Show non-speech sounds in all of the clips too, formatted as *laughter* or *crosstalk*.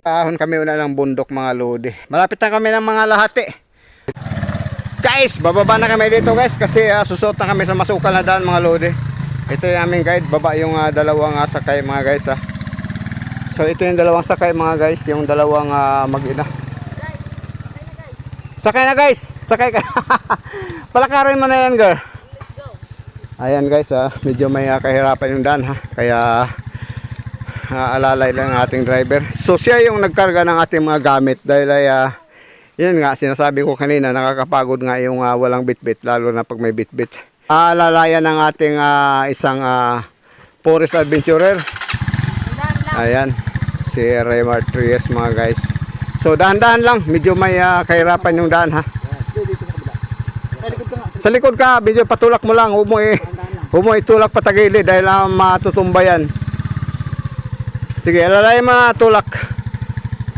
Ahon kami una ng bundok mga lodi. Malapit na kami ng mga lahati. Guys, bababa na kami dito guys kasi ah, susuot na kami sa masukal na daan mga lodi. Ito yung aming guide, baba yung ah, dalawang ah, sakay mga guys ah. So ito yung dalawang sakay mga guys, yung dalawang ah, mag-ina. Sakay na guys, sakay ka. *laughs* Palakarin mo na yan girl. Ayan guys, ah, medyo may ah, kahirapan yung daan ha. Kaya ah, alalay lang ang ating driver. So siya yung nagkarga ng ating mga gamit dahil ay ah, yun nga, sinasabi ko kanina, nakakapagod nga yung ah, walang bitbit, lalo na pag may bitbit. Aalalayan ng ating ah, isang ah, forest adventurer. Ayan, si Raymar Trias mga guys. So dahan-dahan lang, medyo may ah, kahirapan yung daan ha. Sa likod ka, medyo patulak mo lang, huwag mo, i- huwag mo itulak patagili dahil ah, matutumba yan. Sige, alalay mga tulak.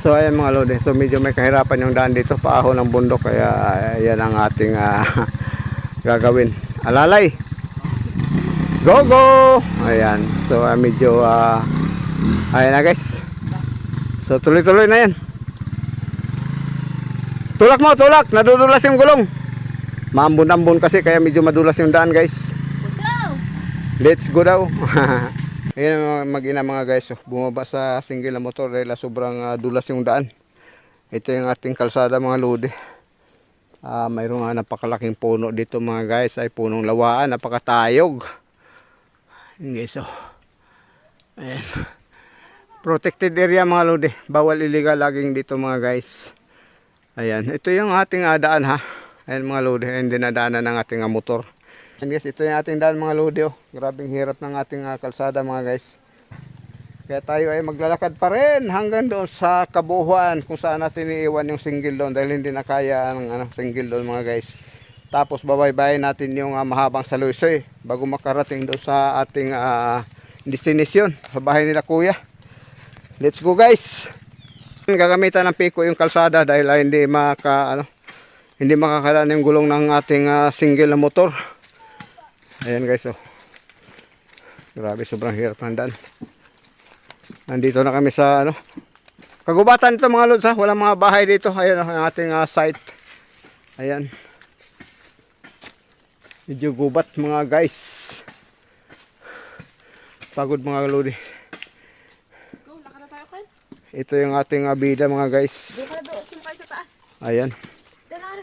So ayan mga lodi, so medyo may kahirapan yung daan dito, paahon ng bundok kaya ah, yan ang ating ah, *laughs* gagawin. Alalay. Go go. Ayan. So ah, medyo ah, ayan na guys. So tuloy-tuloy na yan. Tulak mo, tulak. Nadudulas yung gulong. Maambon-ambon kasi kaya medyo madulas yung daan guys. Let's go daw. *laughs* Ayan mga mag-ina mga guys, oh, bumaba sa single na motor dahil ah, sobrang ah, dulas yung daan. Ito yung ating kalsada mga lodi. Ah, mayroong nga napakalaking puno dito mga guys, ay punong lawaan, napakatayog. Ayan guys, oh. Ayan. Protected area mga lodi, bawal illegal laging dito mga guys. Ayan, ito yung ating ah, daan ha. Ayan mga lodi, ayan dinadaanan ng ating ah, motor. Ayan guys, ito yung ating daan mga lodi oh. Grabing hirap ng ating ah, kalsada mga guys. Kaya tayo ay maglalakad pa rin hanggang doon sa kabuhuan kung saan natin iiwan yung single doon dahil hindi na kaya ang ano, single doon mga guys. Tapos babaybayin natin yung ah, mahabang salusoy bago makarating doon sa ating ah, destination sa bahay nila kuya. Let's go guys! Gagamitan ng piko yung kalsada dahil ah, hindi maka ano hindi makakadaan yung gulong ng ating ah, single na motor. Ayan guys oh. Grabe sobrang hirap ng daan. Nandito na kami sa ano. Kagubatan ito mga lods ha. Walang mga bahay dito. Ayan oh, ang ating ah, site. Ayan. Medyo gubat mga guys. Pagod mga lodi. Ito yung ating ah, bida mga guys. Ayan.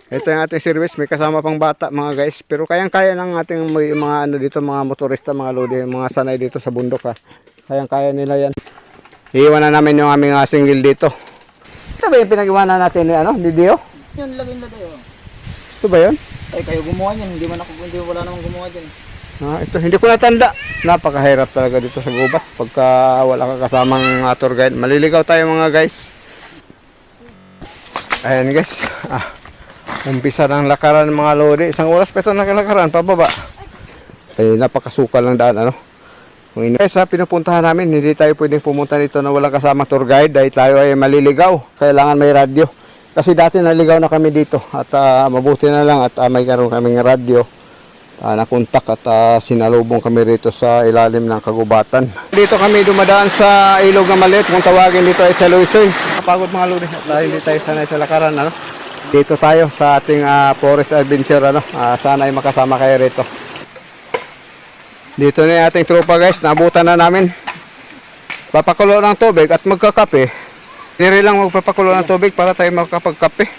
Ito yung ating service, may kasama pang bata mga guys. Pero kayang-kaya ng ating may- mga ano dito, mga motorista, mga lodi, mga sanay dito sa bundok ha. Kayang-kaya nila yan. Iiwan na namin yung aming uh, single dito. Ito ba yung pinag-iwanan natin ni ano, ni Dio? Yan, lagay na tayo. Ito ba yun? Ay, kayo gumawa niyan. Hindi man ako, hindi wala namang gumawa dyan. Ah, ito, hindi ko natanda. Napakahirap talaga dito sa gubat. Pagka wala ka kasamang uh, tour guide. Maliligaw tayo mga guys. Ayan guys. Ah, umpisa ng lakaran mga lodi. Isang oras pa ito nakalakaran, pababa. Ay, napakasukal ng daan, ano. Kung ha, pinupuntahan namin, hindi tayo pwedeng pumunta dito na walang kasama tour guide dahil tayo ay maliligaw. Kailangan may radyo. Kasi dati naligaw na kami dito at ah, mabuti na lang at ah, may karoon kaming radyo. Ah, nakontak at ah, sinalubong kami rito sa ilalim ng kagubatan. Dito kami dumadaan sa ilog na maliit, kung tawagin dito ay Salusoy. Kapagod mga lodi, at dahil hindi tayo sanay sa lakaran. Ano? Dito tayo sa ating ah, forest adventure. Ano? Ah, sana ay makasama kayo rito. Dito na yung ating tropa guys, nabutan na namin. Papakulo ng tubig at magkakape. Diri lang magpapakulo ng tubig para tayo makapagkape.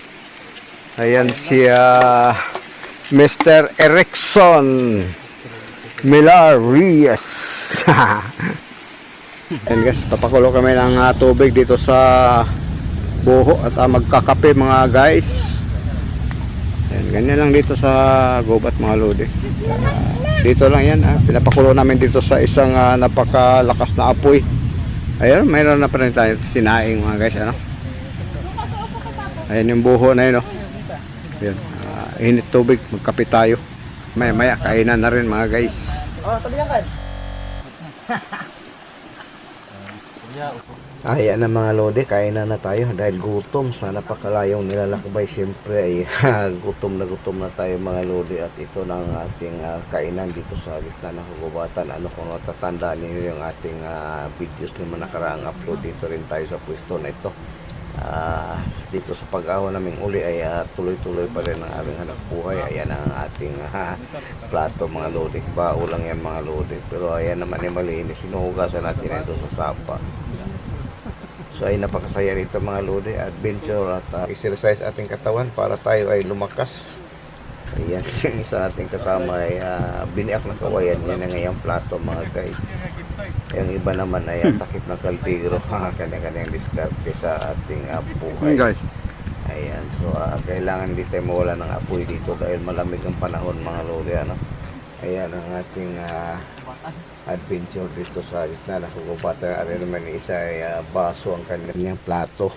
Ayan si ah, Mr. Erickson Milar Rias. *laughs* Ayan guys, papakulo kami ng ah, tubig dito sa buho at ah, magkakape mga guys. Ayan, ganyan lang dito sa gubat mga lodi. Dito lang yan, ah. pinapakulo namin dito sa isang ah, napakalakas na apoy. Ayun, mayroon na pa rin tayo sinaing mga guys, ano? Ayan yung buho na yun, oh. Ayan, ah, init tubig, magkape tayo. Maya maya, kainan na rin mga guys. Oh, tabi Ken. *laughs* Ayan na mga lodi, kain na na tayo dahil gutom. Sa napakalayong nilalakbay, siyempre ay gutom na gutom na tayo mga lodi. At ito na ang ating ah, kainan dito sa gitna ng kagubatan. Ano kung natatandaan niyo yung ating ah, videos naman nakaraang upload dito rin tayo sa pwesto na ito. Ah, dito sa pag-awa naming uli ay tuloy-tuloy pa rin ang aming hanap buhay. Ayan ang ating ah, plato mga lodi. Bao lang yan mga lodi. Pero ayan naman ay malinis. Sinuhugasan natin ito sa sapa. So ay napakasaya rito mga lodi, adventure at uh, exercise ating katawan para tayo ay lumakas. Ayan, *laughs* yung isa ating kasama ay uh, biniak ng kawayan yan ang ngayong plato mga guys. Yung iba naman ay uh, takip ng kaltigro, *laughs* kanya-kanyang diskarte sa ating uh, buhay. guys. Ayan, so ah, kailangan hindi tayo mawala ng apoy dito dahil malamig ang panahon mga lodi. Ano? Ayan ang ating ah, adventure dito sa gitna ng kugubatan. Ano naman isa ay ah, baso ang kanyang plato.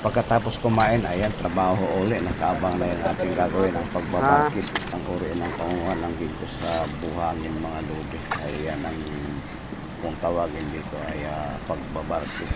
Pagkatapos kumain, ayan, trabaho uli. Nakaabang na yung ating gagawin ang pagbabarkis. Ang uri ng pangungan ng dito sa buhangin mga lodi. Ayan ang kung tawagin dito ay ah, pagbabarkis.